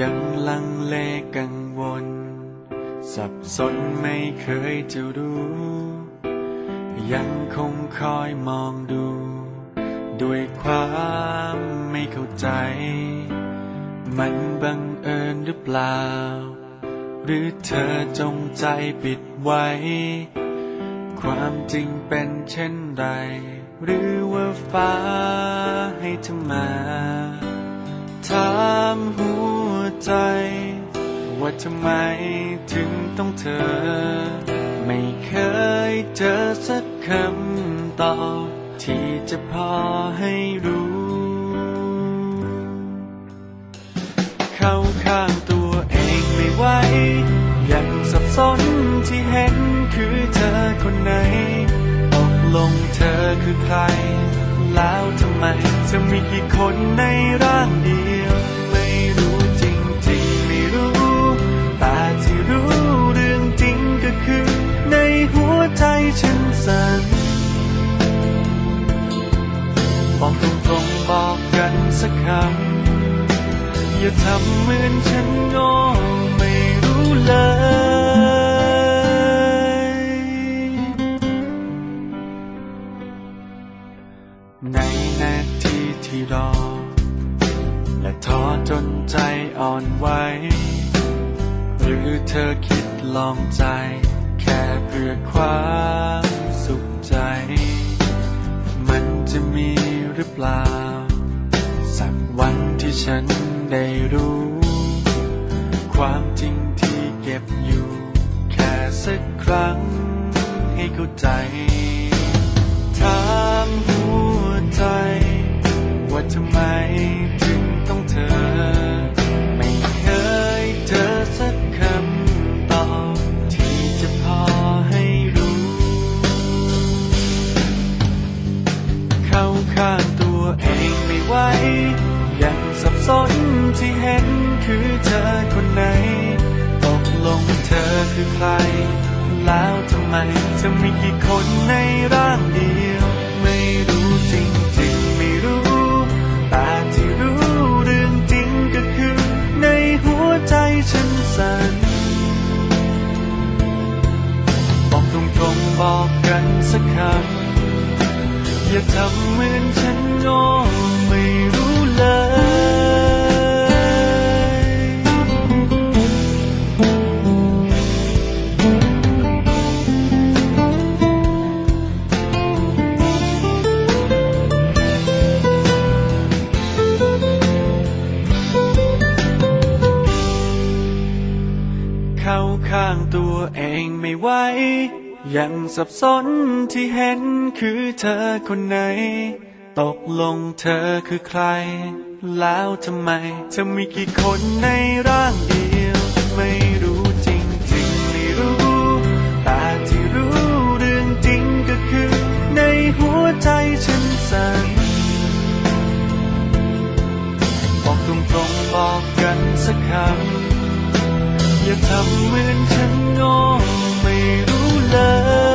ยังลังเลกังวล สับสนไม่เคยจะรู้ ยังคงคอยมองดู ด้วยความไม่เข้าใจ มันบังเอิญหรือเปล่า หรือเธอจงใจปิดไว้ ความจริงเป็นเช่นไร หรือว่าฟ้าให้เธอมาถามหัว ใจ ว่าทำไมถึงต้องเธอ ไม่เคยเจอสักคำตอบที่จะพอให้รู้ เข้าข้างตัวเองไม่ไหวยังสับสนที่เห็นคือเธอคนไหนตกลงเธอคือใคร แล้วทำไมจะมีกี่คนในร่างเดียว ใจฉันสั่นบอกตรงๆบอกกันสักคำ อย่าทำเหมือนฉันโง่ไม่รู้เลยในนาทีที่รอ และท้อจนใจอ่อนไหวหรือเธอคิดลองใจ ค่เพื่อความสุขใจ มันจะมีหรือเปล่า สักวันที่ฉันได้รู้ ความจริงที่เก็บอยู่ แค่สักครั้งให้เข้าใจ ข้าตัวเองไม่ไหวยังสับสนที่เห็นคือเธอคนไหน ตกลงเธอคือใคร แล้วทำไมจะมีกี่คนในร่างเดียว ไม่รู้จริงๆไม่รู้ แต่ที่รู้เรื่องจริงก็คือ ในหัวใจฉันสั่นบอกตรงๆบอกกันสักคำ อย่าทำเหมือนฉันโง่ไม่รู้เลยเข้าข้างตัวเองไม่ไหว ยังสับสนที่เห็นคือเธอคนไหน ตกลงเธอคือใคร แล้วทำไมจะมีกี่คนในร่างเดียว ไม่รู้จริงๆไม่รู้ แต่ที่รู้เรื่องจริงก็คือ ในหัวใจฉันสั่นบอกตรงๆบอกกันสักคำอย่าทำเหมือนฉันโง่ love.